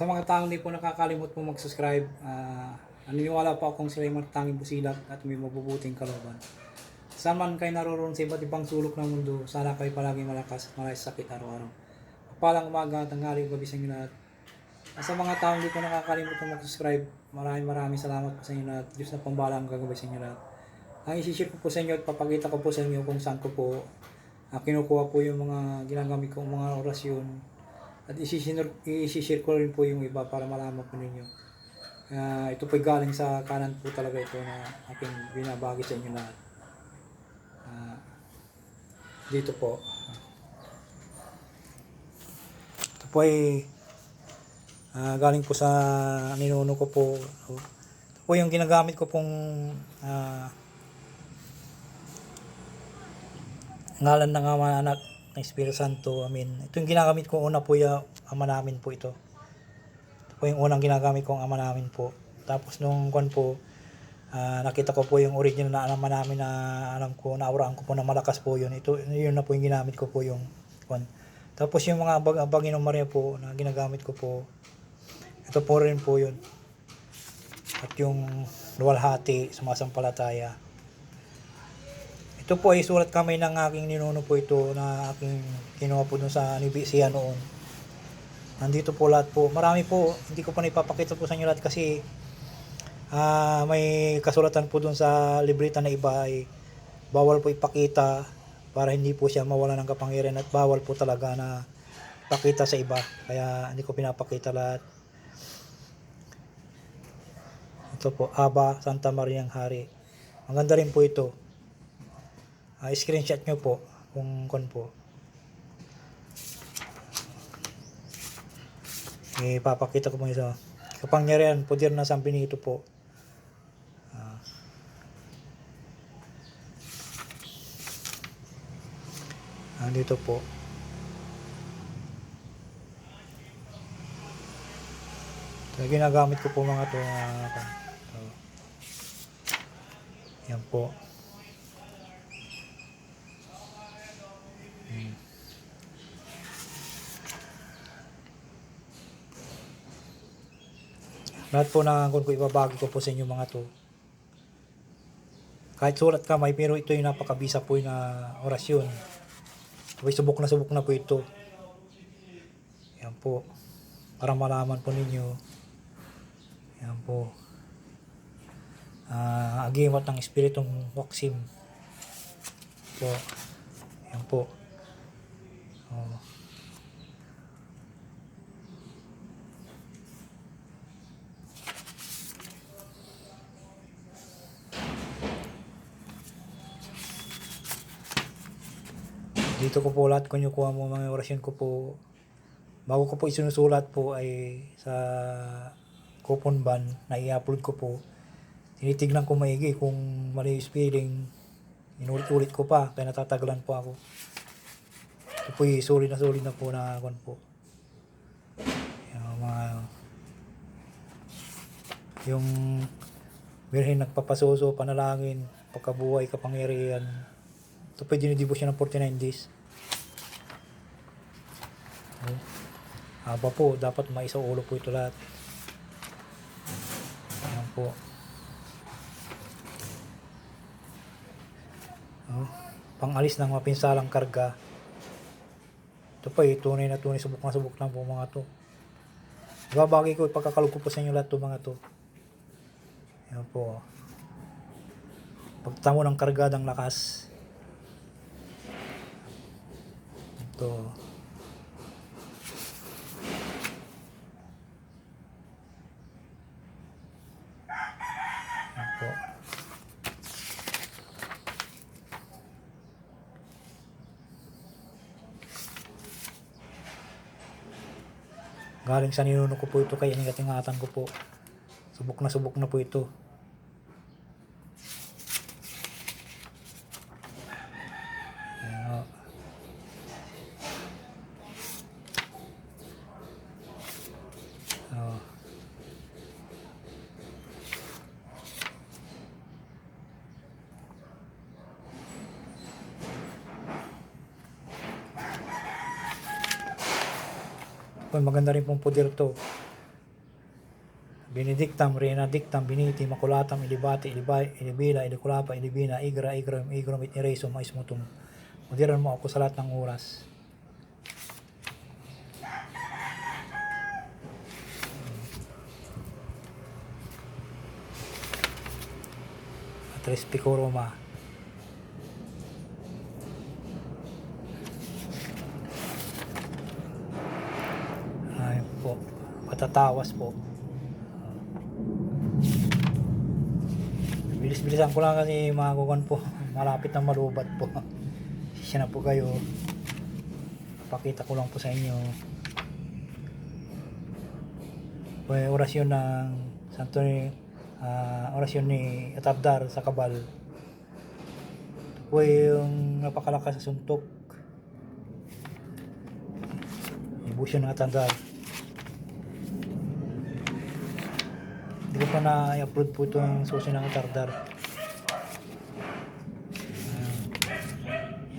Sa mga taong di po nakakalimot po mag-subscribe, ah, naniniwala po akong sila yung matanging busilak at may mabubuting kalooban. Saan man kayo naroon sa iba't ibang sulok ng mundo, sana kayo palagi malakas at malayas sakit araw-araw. Palang umaga, tanghali, gabi sa inyo lahat. At sa mga taong di po nakakalimot mag-subscribe, maraming maraming salamat po sa inyo lahat. Diyos na pambala ang gagawin sa inyo lahat. Ang isi-share ko po sa inyo at papakita ko po sa inyo kung saan ko po ah, kinukuha po yung mga ginagamit kong mga orasyon. At isi-share, ko rin po yung iba para malaman po ninyo. Ah, ito po galing sa kanan po talaga ito na aking binabagi sa inyo lahat. Ah, dito po. Ito po ay ah, galing po sa ninuno ko po. Ito po yung ginagamit ko pong ah, ngalan ng ama anak ng Espiritu Santo. Amen. Ito yung ginagamit ko una po yung ama namin po ito. Ito po yung unang ginagamit kong ama namin po. Tapos nung kwan po, ah, nakita ko po yung original na ama namin na alam ko, nauraan ko po na malakas po yun. Ito, yun na po yung ginamit ko po yung kwan. Tapos yung mga bag, bagin ng Maria po na ginagamit ko po, ito po rin po yun. At yung luwalhati, sumasampalataya. Ito po ay sulat kamay ng aking ninuno po ito na aking kinuha po dun sa Nibisia noon. Nandito po lahat po. Marami po, hindi ko pa naipapakita po sa inyo lahat kasi ah, may kasulatan po dun sa libreta na iba ay bawal po ipakita para hindi po siya mawala ng kapangyarihan at bawal po talaga na ipakita sa iba. Kaya hindi ko pinapakita lahat. Ito po, Aba, Santa Maria ng Hari. Maganda rin po ito. Ah, screenshot nyo po kung kon po. Ipapakita ko mo isa. Kapangyarihan, poder na San Benito po. Ah. Andito po. So, ginagamit ko po mga to. Uh. Yan po. Lahat po na kung ko ibabagi ko po sa inyo mga to. Kahit sulat kamay, pero ito yung napakabisa po yung na orasyon. Ito ay subok na subok na po ito. Yan po. Para malaman po ninyo. Yan po. Ah, agimat ng espiritong waksim. Po. Yan po. Oh. Dito ko po lahat kunyukuha mo mga orasyon ko po. Bago ko po isinusulat po ay sa coupon ban na i-upload ko po. Tinitignan ko maigi kung mali yung spelling. Inulit-ulit ko pa kaya natatagalan po ako. Ito po yung na sulit na po na kwan po. Yung mga yung Birhen nagpapasuso, panalangin, pagkabuhay, kapangyarihan. Ito po dinidibo siya ng 49 days. Haba po, dapat maisa ulo po ito lahat. Ayan po. Oh. Pangalis ng mapinsalang karga. Ito pa eh, tunay na tunay, subok na subok na po mga to. Babagay ko, ipagkakalog ko po sa inyo lahat to mga to. Ayan po. Pagtamo ng kargadang lakas. Ito. Po. Galing sa ninuno ko po ito kaya ingat-ingatan ko po. Subok na subok na po ito. Maganda rin pong puder to. Benedictam, Renadictam, Biniti, Maculatam, Ilibati, Ilibay, Ilibila, Ilikulapa, Ilibina, Igra, Igram, Igrom, It Iresum, Maismutum. Mudiran mo ako sa lahat ng oras. At Respico po. Patatawas po. Bilis-bilisan ko lang kasi mga kukan po. Malapit na malubat po. Siya na po kayo. Pakita ko lang po sa inyo. Po yung orasyon ng Santo ni ah, orasyon ni Atabdar sa Kabal. Ito po yung napakalakas sa suntok. Ibusyon ng Atabdar. Hindi pa na-upload po itong susi ng Tardar.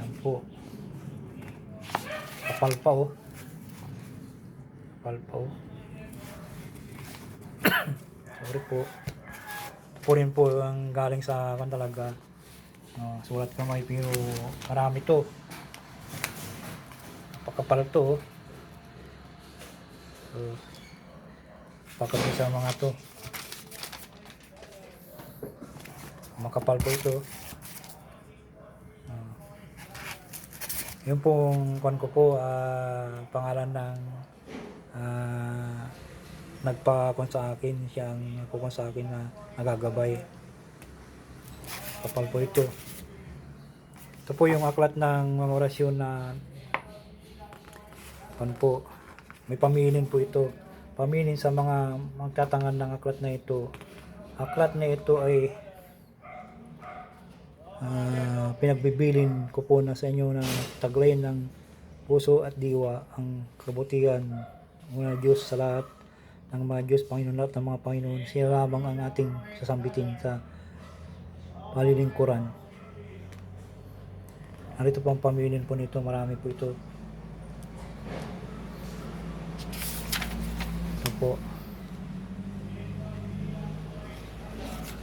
Yan po. Kapal pa oh. Kapal pa oh. Sorry po. Ito po rin po ang galing sa akin talaga. Oh, sulat kamay pero marami to. Napakapal to oh. So, pagkabi sa mga to. Makapal po ito. Ah. Yung pong kwan ko po, ah, pangalan ng ah, nagpa-kwan sa akin, siyang nagpakwan sa akin na nagagabay. Kapal po ito. Ito po yung aklat ng mga orasyon na kwan po, may pamilin po ito. Pamilin sa mga magtatangan ng aklat na ito. Aklat na ito ay Ah, pinagbibilin ko po na sa inyo na taglay ng puso at diwa ang kabutihan ng Diyos sa lahat ng mga Diyos, Panginoon lahat ng mga Panginoon. Siya lamang ang ating sasambitin sa palilingkuran. Narito po ang pamilin po nito. Marami po ito. Ito po.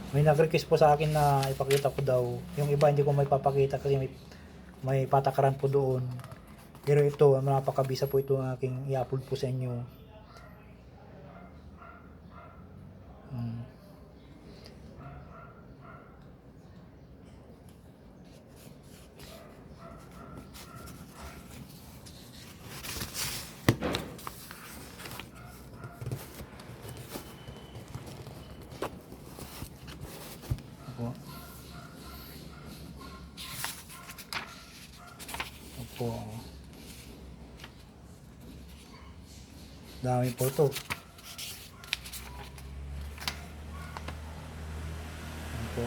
May nag-request po sa akin na ipakita ko daw. Yung iba hindi ko may papakita kasi may, may patakaran po doon. Pero ito, napakabisa po ito aking i-upload po sa inyo. Dami po ito. Opo.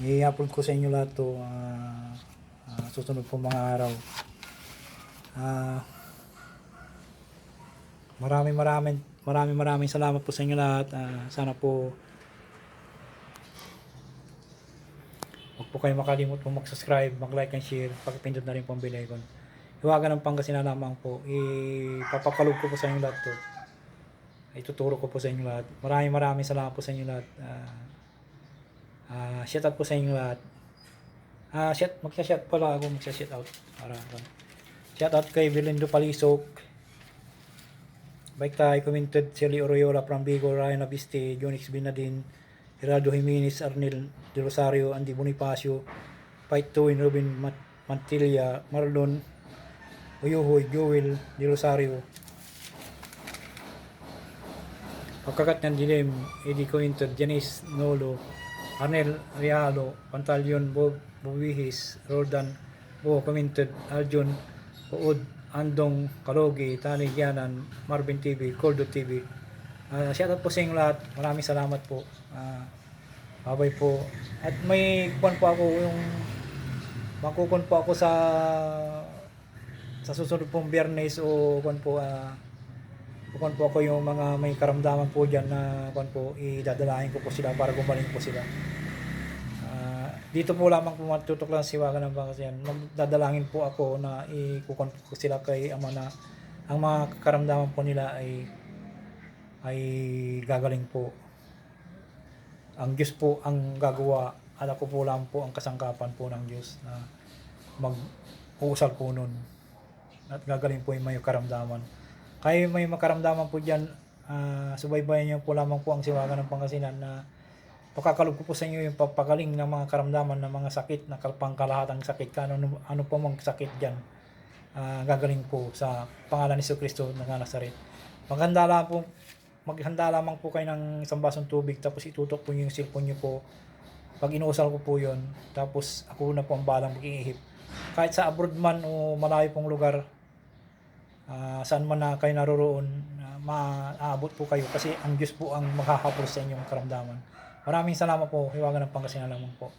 I-upload ko sa inyo lahat to ah, ah, susunod po mga araw. Ah, maraming maraming maraming maraming salamat po sa inyo lahat. Ah, sana po Huwag po kayo makalimut po mag-subscribe, mag-like and share, pakipindot na rin po ang bell icon. Iwagan ng Pangasinan lamang po. Ipapakalog ko po sa inyo lahat to. Ituturo ko po sa inyo lahat. Maraming maraming salamat po sa inyo lahat. Ah, ah, shout out po sa inyo lahat. Ah, shout, magsha-shout pala ako, magsha-shout out. Para, shout out kay Belindo Palisok. Baik tayo commented Shelly Oroyola from Bigo, Ryan Abiste, Jonix Binadin, Gerardo Jimenez, Arnel De Rosario, Andy Bonifacio, Tuwin, Robin Mantilla, Marlon, Uyuhoy, Joel De Rosario, Pagkakat ng Dilim, Eddie Cointer, Janice Nolo, Arnel Rialo, Pantalion, Bob Bubihis, Roldan, Bo Commented, Arjun, Uod, Andong, Kalogi, Tani Gianan, Marvin TV, Coldo TV. Uh, shoutout po sa inyo lahat. Maraming salamat po. Ah, babay po. At may kuwan po ako yung makukon po ako sa sa susunod pong biyernes o kuwan po ah kuwan po ako yung mga may karamdaman po dyan na kuwan po idadalahin ko po sila para gumaling po sila. Ah, dito po lamang po matutok lang si Waga ng Bangasinan. Magdadalangin po ako na ikukon po sila kay Ama na ang mga karamdaman po nila ay ay gagaling po. Ang Diyos po ang gagawa at ako po lang po ang kasangkapan po ng Diyos na mag-uusal po nun. At gagaling po yung may karamdaman. Kaya may makaramdaman po dyan, ah, subaybayan niyo po lamang po ang siwaga ng Pangasinan na pakakalob ko po sa inyo yung papagaling ng mga karamdaman ng mga sakit na kal- pangkalahatang sakit. Kano, ano, ano po mang sakit dyan, ah, gagaling po sa pangalan ni Kristo ng Nazaret. Maghanda lang po, maghanda lamang po kayo ng isang basong tubig tapos itutok po yung cellphone niyo po. Pag inuusal ko po yun, tapos ako na po ang balang mag-iihip. Kahit sa abroad man o malayo pong lugar, ah, saan man na kayo naroroon, uh, maaabot po kayo kasi ang Diyos po ang maghahabol sa inyong karamdaman. Maraming salamat po. Hiwagan ng Pangasinan lamang po.